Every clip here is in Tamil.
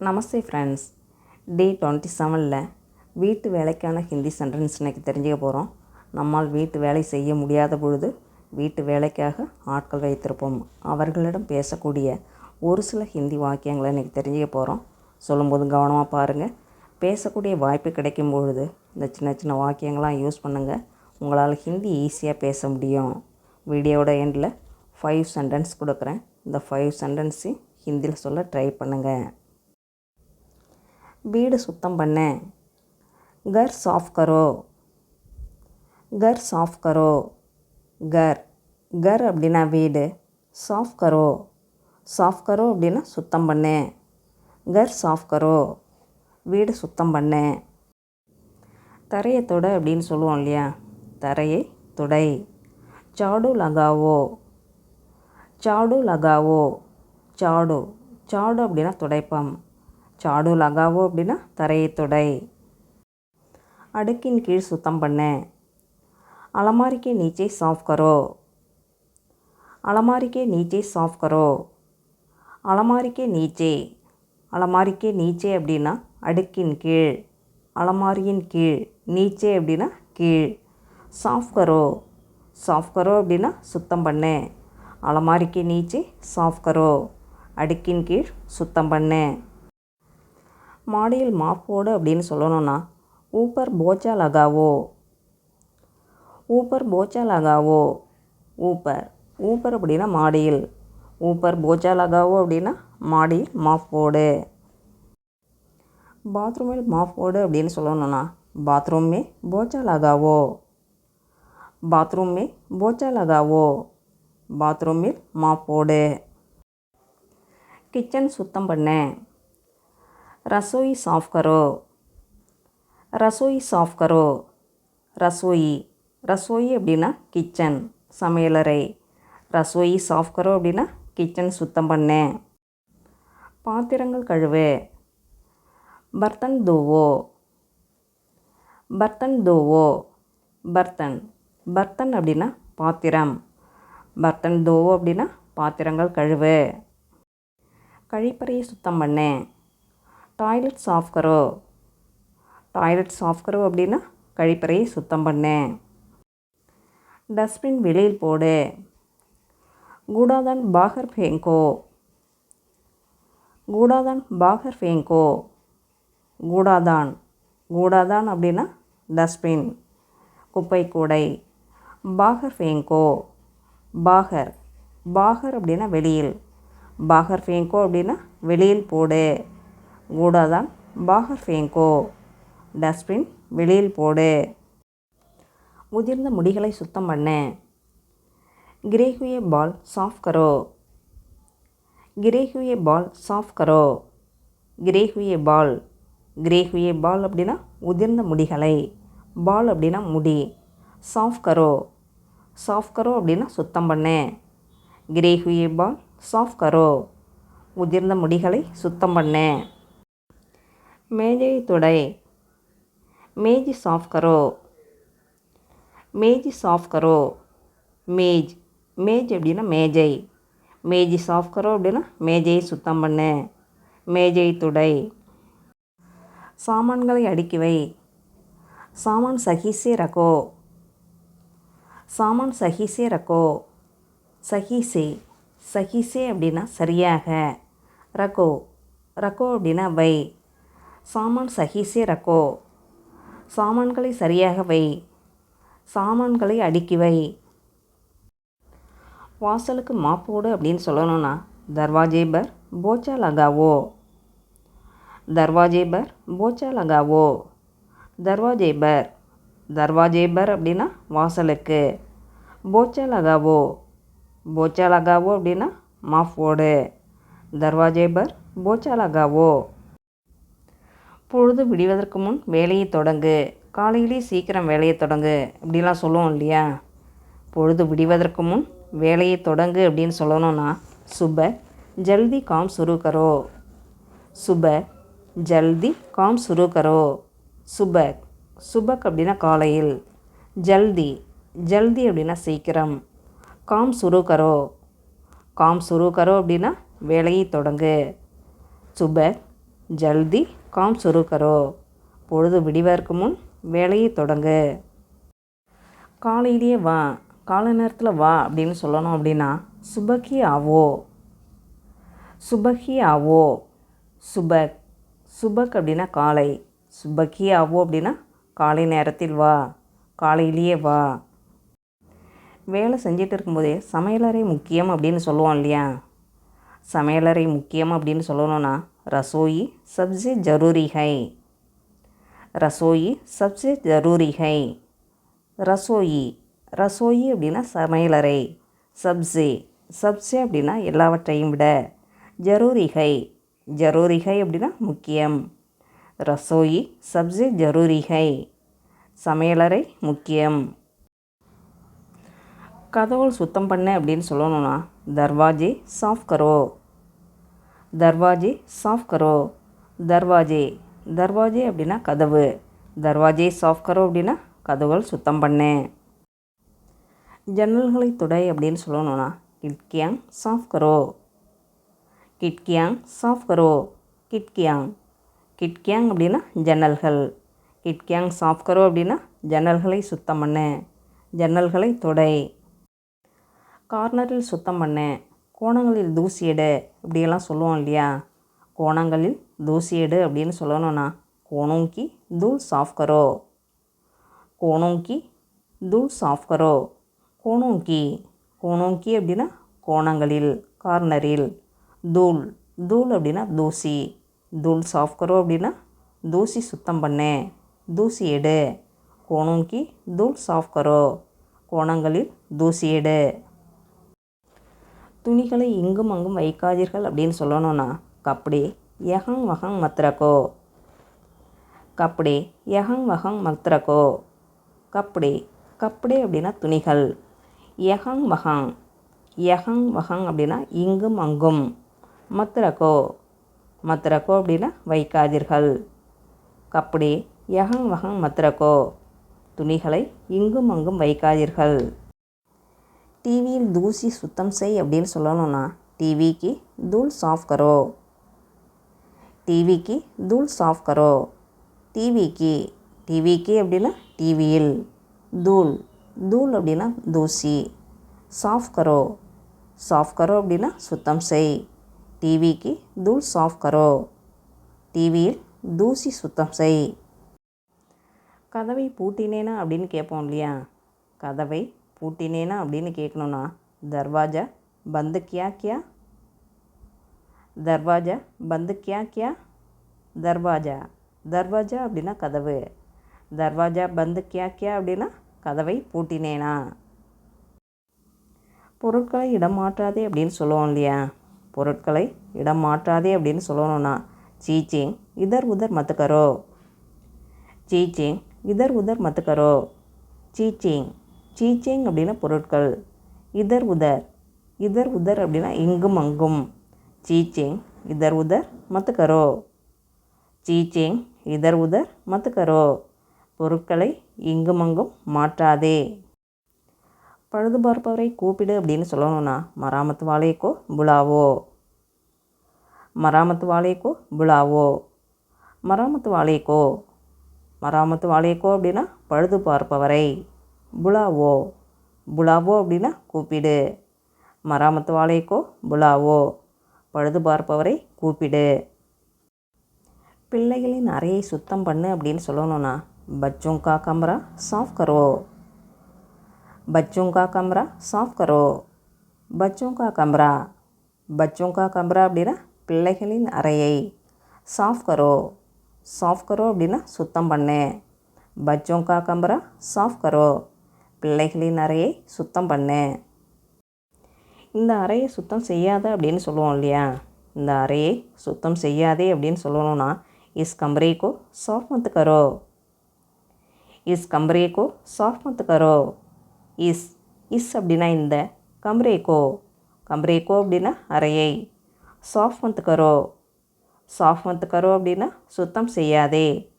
நமஸ்தே ஃப்ரெண்ட்ஸ் டே டுவெண்ட்டி செவனில் வீட்டு வேலைக்கான ஹிந்தி சென்டென்ஸ் இன்றைக்கி தெரிஞ்சுக்க போகிறோம் நம்மால் வீட்டு வேலை செய்ய முடியாத பொழுது வீட்டு வேலைக்காக ஆட்கள் வைத்திருப்போம். அவர்களிடம் பேசக்கூடிய ஒரு சில ஹிந்தி வாக்கியங்களை இன்றைக்கி தெரிஞ்சுக்க போகிறோம் சொல்லும்போது கவனமாக பாருங்கள் பேசக்கூடிய வாய்ப்பு கிடைக்கும் பொழுது இந்த சின்ன சின்ன வாக்கியங்கள்லாம் யூஸ் பண்ணுங்கள் உங்களால் ஹிந்தி ஈஸியாக பேச முடியும். வீடியோவோட எண்டில் ஃபைவ் சென்டென்ஸ் கொடுக்குறேன். இந்த ஃபைவ் சென்டென்ஸையும் ஹிந்தியில் சொல்ல ட்ரை பண்ணுங்கள் வீடு சுத்தம் பண்ணேன் கர் சாஃப் கரோ. கர் சாஃப் கரோ. கர். கர் அப்படின்னா வீடு. சாஃப் கரோ. சாஃப் கரோ அப்படின்னா சுத்தம் பண்ணேன் கர் சாஃப் கரோ. வீடு சுத்தம் பண்ணேன் தரையை தொட அப்படின்னு சொல்லுவோம் இல்லையா? தரையை துடை. சாடு லகாவோ. சாடு லகாவோ. சாடு. சாடு அப்படின்னா துடைப்பம். சாடு லகாவோ அப்படின்னா தரையை தொடை. அடுக்கின் கீழ் சுத்தம் பண்ணு. அலமாரிக்கு நீச்சே சாஃப் கரோ. அலமாரிக்கு நீச்சே சாஃப் கரோ. அலமாரிக்கு நீச்சே. அலமாரிக்கு நீச்சே அப்படின்னா அடுக்கின் கீழ். அலமாரியின் கீழ். நீச்சே அப்படின்னா கீழ். சாஃப் கரோ. சாஃப் கரோ அப்படின்னா சுத்தம் பண்ணு. அலமாரிக்கு நீச்சே சாஃப் கரோ. அடுக்கின் கீழ் சுத்தம் பண்ணேன் மாடியில் மாப்போடு அப்படின்னு சொல்லணும்னா ஊப்பர் போச்சா லகாவோ ஊப்பர் போச்சா லகாவோ ஊப்பர். ஊப்பர் அப்படின்னா மாடியில். ஊப்பர் போச்சா லகாவோ அப்படின்னா மாடியில் மாப் போடு பாத்ரூமில் மாப்போடு அப்படின்னு சொல்லணும்னா பாத்ரூமே போச்சா லகாவோ பாத்ரூம்மே போச்சா லகாவோ பாத்ரூமில் மாப்போடு. கிச்சன் சுத்தம் பண்ணேன் ரசோயி சாஃப் கரோ. ரசோயி சாஃப் கரோ. ரசோயி. ரசோயி அப்படின்னா கிச்சன் சமையலறை. ரசோயி சாஃப் கரோ அப்படின்னா கிச்சன் சுத்தம் பண்ணேன் பாத்திரங்கள் கழுவு. பர்த்தன் தோவோ. பர்த்தன் தோவோ. பர்த்தன். பர்த்தன் அப்படின்னா பாத்திரம். பர்த்தன் தோவோ அப்படின்னா பாத்திரங்கள் கழுவு. கழிப்பறையை சுத்தம் பண்ணேன் டாய்லெட் சாஃப் கரோ டாய்லெட் சாஃப் கரோ அப்படின்னா கழிப்பறையை சுத்தம் பண்ணேன் டஸ்ட்பின் வெளியில் போடு. கூடாதான் பாகர் ஃபேங்கோ. கூடாதான் பாகர் ஃபேங்கோ. கூடாதான். கூடாதான் அப்படின்னா டஸ்ட்பின். குப்பை கூடை. பாகர் ஃபேங்கோ. பாகர். பாகர் அப்படின்னா வெளியில். பாகர் ஃபேங்கோ அப்படின்னா வெளியில் போடு. கூடாதான் பாக ஃபேங்கோ. டஸ்ட்பின் வெளியில் போடு. உதிர்ந்த முடிகளை சுத்தம் பண்ணு. கிரேஹுயே பால் சாஃப் கரோ. கிரேஹுயே பால் சாஃப் கரோ. கிரேஹுயே பால். கிரேஹுயே பால் அப்படின்னா உதிர்ந்த முடிகளை. பால் அப்படின்னா முடி. சாஃப் கரோ. சாஃப் கரோ அப்படின்னா சுத்தம் பண்ணு. கிரேஹுயே பால் சாஃப் கரோ. உதிர்ந்த முடிகளை சுத்தம் பண்ணேன் மேஜை துடை. மேஜி சாஃப் கரோ. மேஜி சாஃப் கரோ. மேஜ். மேஜ் அப்படின்னா மேஜை. மேஜி சாஃப் கரோ அப்படின்னா மேஜையை சுத்தம் பண்ணு. மேஜை துடை. சாமான்களை அடுக்கி வை. சாமான் சகிசே ரகோ. சாமான் சகிசே ரகோ. சகிசே. சகிசே அப்படின்னா சரியாக. ரகோ. ரகோ அப்படின்னா வை. சாமான் சஹீசே ரக்கோ சாமான்களை சரியாக வை. சாமான்களை அடுக்கி வை. வாசலுக்கு மாப்போடு அப்படின்னு சொல்லணும்னா தர்வாஜே பர் போச்சா லகாவோ தர்வாஜே பர் போச்சா லகாவோ தர்வாஜே பர் தர்வாஜே பர் அப்படின்னா வாசலுக்கு. போச்சா லகாவோ போச்சா லகாவோ அப்படின்னா மாஃப் போடு தர்வாஜே பர் போச்சா லகாவோ பொழுது விடிவதற்கு முன் வேலையை தொடங்கு. காலையிலே சீக்கிரம் வேலையை தொடங்கு. இப்படிலாம் சொல்லுவோம் இல்லையா? பொழுது விடிவதற்கு முன் வேலையை தொடங்கு அப்படின்னு சொல்லணும்னா சுப ஜல்தி காம் சுரு கரோ. சுப ஜல்தி காம் சுரு கரோ. சுபக் சுபக் அப்படின்னா காலையில். ஜல்தி ஜல்தி அப்படின்னா சீக்கிரம். காம் சுரு கரோ. காம் சுரு கரோ அப்படின்னா வேலையை தொடங்கு. சுபக் ஜல்தி காம் சுரு கரோ பொழுது விடிவதற்கு முன் வேலையை தொடங்கு. காலையிலேயே வா. காலை நேரத்தில் வா அப்படின்னு சொல்லணும் அப்படின்னா சுபகி ஆவோ சுபகி. ஆவோ சுபக் சுபக் அப்படின்னா காலை. சுபகி ஆவோ அப்படின்னா காலை நேரத்தில் வா. காலையிலேயே வா. வேலை செஞ்சிட்டு இருக்கும்போதே சமையலறை முக்கியம் அப்படின்னு சொல்லுவோம் இல்லையா? சமையலறை முக்கியம் அப்படின்னு சொல்லணும்னா ரசோயி சப்ஜே ஜரூரி ஹை ரசோயி சப்ஜே ஜரூரி ரசோயி ரசோயி அப்படின்னா சமையலறை. சப்ஜி சப்ஜே அப்படின்னா எல்லாவற்றையும் விட. ஜரூரிகை ஜரூரிகை அப்படின்னா முக்கியம். ரசோயி சப்ஜி ஜரூரிகை சமையலறை முக்கியம். கதவுகள் சுத்தம் பண்ண அப்படின்னு சொல்லணும்னா தர்வாஜே சாஃப் கரோ தர்வாஜே சாஃப் கரோ. தர்வாஜே. தர்வாஜே அப்படின்னா கதவு. தர்வாஜே சாஃப் கரோ அப்படின்னா கதவுகள் சுத்தம் பண்ணேன் ஜன்னல்களை துடை அப்படின்னு சொல்லணும்னா கிட்கியாங் சாஃப் கரோ. கிட்கியாங் சாஃப் கரோ. கிட்கியாங். கிட்கியாங் அப்படின்னா ஜன்னல்கள். கிட்கியாங் சாஃப் கரோ அப்படின்னா ஜன்னல்களை சுத்தம் பண்ணு. ஜன்னல்களை தொடை. கார்னரில் சுத்தம் பண்ணு. கோணங்களில் தூசி அப்படியெல்லாம் இப்படியெல்லாம் சொல்லுவோம் இல்லையா? கோணங்களில் தூசி அப்படின்னு சொல்லணும்னா கோணோங்கி தூள் சாஃப் கரோ கோணோங்கி தூள் சாஃப் கரோ கோணோங்கி கோணோங்கி அப்படின்னா கோணங்களில் கார்னரில். தூள் தூள் அப்படின்னா தூசி. தூள் சாஃப் கரோ அப்படின்னா தூசி சுத்தம் பண்ணு தூசி எடு கோணோங்கி தூள் சாஃப் கரோ கோணங்களில் தூசி எடு துணிகளை இங்கும் அங்கும் வைக்காதீர்கள் அப்படின்னு சொல்லணும்னா கப்படி யஹங் வஹங் மத்ரகோ. கப்படி யஹங் வஹங் மத்ரகோ. கப்படி கப்படி அப்படின்னா துணிகள். யஹங் வஹங் யஹங் வஹங் அப்படின்னா இங்கும் அங்கும். மத்ரகோ மத்ரகோ அப்படின்னா வைக்காதீர்கள். கப்படி யஹங் வஹங் மத்ரகோ. துணிகளை இங்கும் அங்கும் வைக்காதீர்கள். டிவியில் தூசி சுத்தம் செய் அப்படின்னு சொல்லணும்னா டிவிக்கு தூள் சாஃப் கரோ. டிவிக்கு தூள் சாஃப் கரோ. டிவிக்கு டிவிக்கு அப்படின்னா டிவியில் தூள் தூள் அப்படின்னா தூசி சாஃப் கரோ. சாஃப் கரோ அப்படின்னா சுத்தம் செய். டிவிக்கு தூள் சாஃப் கரோ. டிவியில் தூசி சுத்தம் செய். கதவை பூட்டினேனா அப்படின்னு கேட்போம் இல்லையா? கதவை பூட்டினேனா அப்படின்னு கேட்கணுண்ணா தர்வாஜா பந்து கியா கியா? தர்வாஜா பந்து கியா கியா? தர்வாஜா தர்வாஜா அப்படின்னா கதவு. தர்வாஜா பந்து கியா கியா? அப்படின்னா கதவை பூட்டினேனா. பொருட்களை இடம் மாற்றாதே அப்படின்னு சொல்லுவோம் இல்லையா? பொருட்களை இடம் மாற்றாதே அப்படின்னு சொல்லணும்னா சீச்சிங் இதர் உதர் மத்துக்கரோ. சீச்சிங் இதர் உதர் மத்துக்கரோ. சீச்சிங் சீச்சேங் அப்படின்னா பொருட்கள். இதர் உதர். இதர் உதர் அப்படின்னா இங்கும் அங்கும். சீச்சேங் இதர் உதர் மத்துக்கரோ. சீச்சேங் இதர் உதர் மத்துக்கரோ. பொருட்களை இங்கும் அங்கும் மாற்றாதே. பழுது பார்ப்பவரை கூப்பிடு அப்படின்னு சொல்லணும்னா மராமத்து வாழைக்கோ புலாவோ. மராமத்து வாழைக்கோ புலாவோ. மராமத்து வாழைக்கோ மராமத்து வாழைக்கோ அப்படின்னா பழுது பார்ப்பவரை புலாவோ. புலாவோ அப்படின்னா கூப்பிடு. மராமத்து வாழைக்கோ புலாவோ. பழுது பார்ப்பவரை கூப்பிடு. பிள்ளைகளின் அறையை சுத்தம் பண்ணு அப்படின்னு சொல்லணும்னா பச்சுங்கா கம்ரா சாஃப் கரோ. பச்சுங்கா கம்ரா சாஃப் கரோ. பச்சுங்கா கம்ரா பச்சுங்கா கம்ரா அப்படின்னா பிள்ளைகளின் அறையை. சாஃப் கரோ. சாஃப் கரோ அப்படின்னா சுத்தம் பண்ணு. பச்சோங்கா கம்ரா சாஃப் கரோ. பிள்ளைகளின் அறையை சுத்தம் பண்ணு. இந்த அறையை சுத்தம் செய்யாத அப்படின்னு சொல்லுவோம் இல்லையா? இந்த அறையை சுத்தம் செய்யாதே அப்படின்னு சொல்லணும்னா இஸ் கம்ரேக்கோ சாஃப் மத்து கரோ. இஸ் கம்ரேக்கோ சாஃப் மத்து கரோ. இஸ் இஸ் அப்படின்னா இந்த கம்ரேக்கோ கோ அப்படின்னா அறையை. சாஃப் மத்து கரோ. சாஃப் மத்து கரோ அப்படின்னா சுத்தம் செய்யாதே.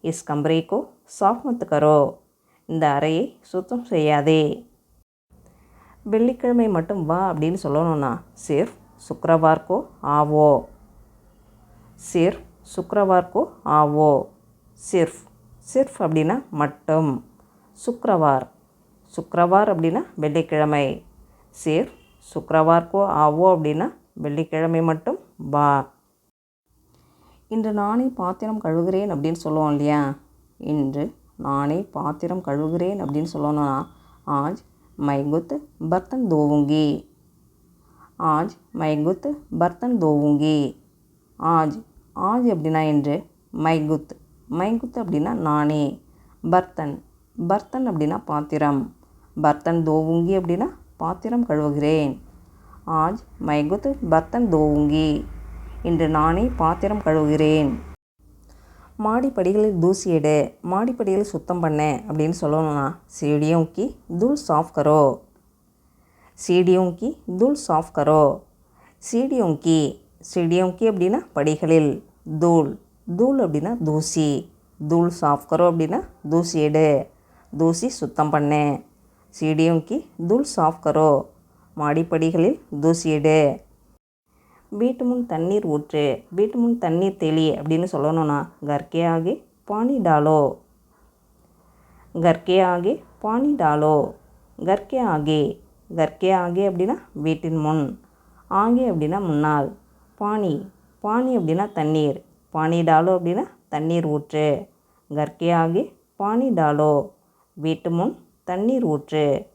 இஸ் கம்ரேக்கோ சாஃப் மத்து கரோ. இந்த அறையை சுத்தம் செய்யாதே. வெள்ளிக்கிழமை மட்டும் வா அப்படின்னு சொல்லணும்னா சிர்ஃப் சுக்ரவார்க்கோ ஆவோ? சேர் சுக்கரவார்க்கோ ஆவோ? சிர்ஃப் சிர்ஃப் அப்படின்னா மட்டும். சுக்ரவார் சுக்ரவார் அப்படின்னா வெள்ளிக்கிழமை. சேர் சுக்கரவார்க்கோ ஆவோ அப்படின்னா வெள்ளிக்கிழமை மட்டும் வா. இன்று நானே பாத்திரம் கழுவுகிறேன் அப்படின்னு சொல்லுவோம் இல்லையா? இன்று நானே பாத்திரம் கழுவுகிறேன் அப்படின்னு சொல்லணும்னா ஆஜ் மை குத் பர்த்தன் தோவுங்கி. Aaj my குத் பர்த்தன் தோவுங்கி. ஆஜ் ஆஜ் அப்படின்னா என்று மை குத் மை குத் அப்படின்னா நானே. பர்த்தன் பர்த்தன் அப்படின்னா பாத்திரம். பர்த்தன் தோவுங்கி அப்படின்னா பாத்திரம் கழுவுகிறேன். ஆஜ் மை குத் பர்த்தன் தோவுங்கி. இன்று நானே பாத்திரம் கழுவுகிறேன். மாடிப்படிகளில் தூசி எடு மாடிப்படிகளை சுத்தம் பண்ணு அப்படின்னு சொல்லணும்னா சீடியும் கி தூள் சாஃப் கரோ. சீடியும் கி தூள் சாஃப் கரோ. சீடியும் கி சீடியும் கி அப்படின்னா படிகளில் தூள் தூள் அப்படின்னா தூசி தூள் சாஃப் கரோ அப்படின்னா தூசி எடு தூசி சுத்தம் பண்ணேன் சீடியும் கி தூள் சாஃப் கரோ. மாடிப்படிகளில் தூசி எடு வீட்டு முன் தண்ணீர் ஊற்று வீட்டு முன் தண்ணீர் தெளி அப்படின்னு சொல்லணும்னா கர்க்கே ஆகி பானி டாலோ. கர்க்கே ஆகி பானி டாலோ. கர்க்கே ஆகே கர்க்கே ஆகே அப்படின்னா வீட்டின் முன் ஆகே அப்படின்னா முன்னால். பானி பானி அப்படின்னா தண்ணீர் பானி டாலோ அப்படின்னா தண்ணீர் ஊற்று. கர்க்கே ஆகி பானி டாலோ. வீட்டு முன் தண்ணீர் ஊற்று.